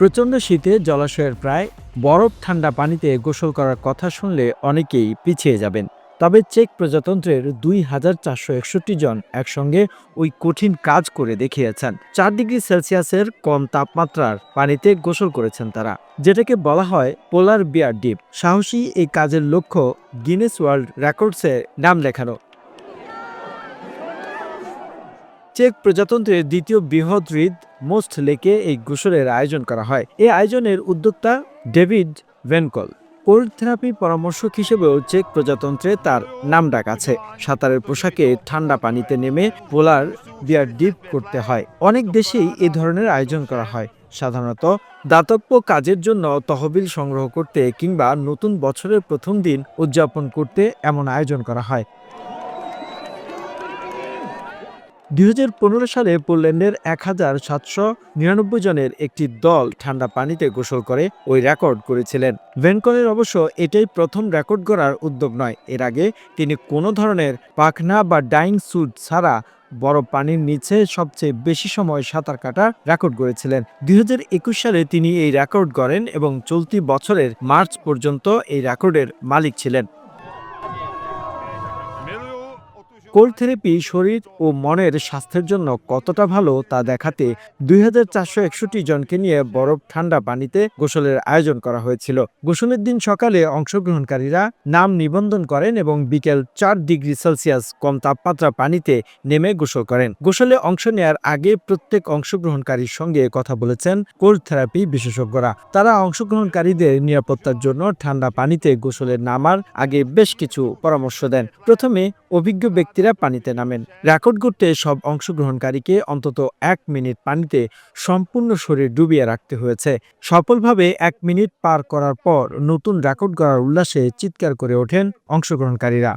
প্রচণ্ড শীতে জলাশয়ের প্রায় বরফ ঠান্ডা পানিতে গোসল করার কথা শুনলে অনেকেই পিছিয়ে যাবেন। তবে চেক প্রজাতন্ত্রের দুই হাজার চারশো একষট্টি জন একসঙ্গে ওই কঠিন কাজ করে দেখিয়েছেন। চার ডিগ্রি সেলসিয়াসের কম তাপমাত্রার পানিতে গোসল করেছেন তারা, যেটাকে বলা হয় পোলার বিয়ার ডিপ। সাহসী এই কাজের লক্ষ্য গিনেস ওয়ার্ল্ড রেকর্ডসে নাম লেখানো। চেক প্রজাতন্ত্রের দ্বিতীয় বৃহৎ হ্রদ মোস্ট লেকে এই গোসলের আয়োজন করা হয়। এই আয়োজনের উদ্যোক্তা ডেভিড ভেনকল। কোল্ড থেরাপি পরামর্শক হিসেবেও চেক প্রজাতন্ত্রে তার নাম ডাক আছে। সাঁতারের পোশাকে ঠান্ডা পানিতে নেমে পোলার বিয়ার ডিপ করতে হয়। অনেক দেশেই এ ধরনের আয়োজন করা হয়। সাধারণত দাতব্য কাজের জন্য তহবিল সংগ্রহ করতে কিংবা নতুন বছরের প্রথম দিন উদযাপন করতে এমন আয়োজন করা হয়। দুই হাজার পনেরো সালে পোল্যান্ডের এক হাজার সাতশো নিরানব্বই জনের একটি দল ঠান্ডা পানিতে গোসল করে ওই রেকর্ড করেছিলেন। ভেনকলের অবশ্য এটাই প্রথম রেকর্ড করার উদ্যোগ নয়। এর আগে তিনি কোনো ধরনের পাখনা বা ডাইং স্যুট ছাড়া বরফ পানির নিচে সবচেয়ে বেশি সময় সাঁতার কাটা রেকর্ড করেছিলেন। দুই হাজার একুশ সালে তিনি এই রেকর্ড করেন এবং চলতি বছরের মার্চ পর্যন্ত এই রেকর্ডের মালিক ছিলেন। কোল্ড থেরাপি শরীর ও মনের স্বাস্থ্যের জন্য কতটা ভালো তা দেখাতে দুই হাজার চারশো একষট্টি জনকে নিয়ে বরফ ঠান্ডা পানিতে গোসলের আয়োজন করা হয়েছিল। গোসলের দিন সকালে অংশগ্রহণকারীরা নাম নিবন্ধন করেন এবং বিকেল চার ডিগ্রি সেলসিয়াস কম তাপমাত্রা পানিতে নেমে গোসল করেন। গোসলে অংশ নেয়ার আগে প্রত্যেক অংশগ্রহণকারীর সঙ্গে কথা বলেছেন কোল্ড থেরাপি বিশেষজ্ঞরা। তারা অংশগ্রহণকারীদের নিরাপত্তার জন্য ঠান্ডা পানিতে গোসলের নামার আগে বেশ কিছু পরামর্শ দেন। প্রথমে অভিজ্ঞ ব্যক্তিরা পানিতে নামেন। রেকর্ড করতে সব অংশগ্রহণকারীকে অন্তত এক মিনিট পানিতে সম্পূর্ণ শরীর ডুবিয়ে রাখতে হয়েছে। সফলভাবে এক মিনিট পার করার পর নতুন রেকর্ড করার উল্লাসে চিৎকার করে ওঠেন অংশগ্রহণকারীরা।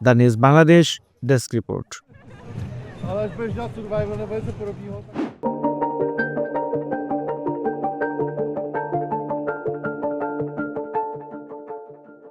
The news Bangladesh desk report.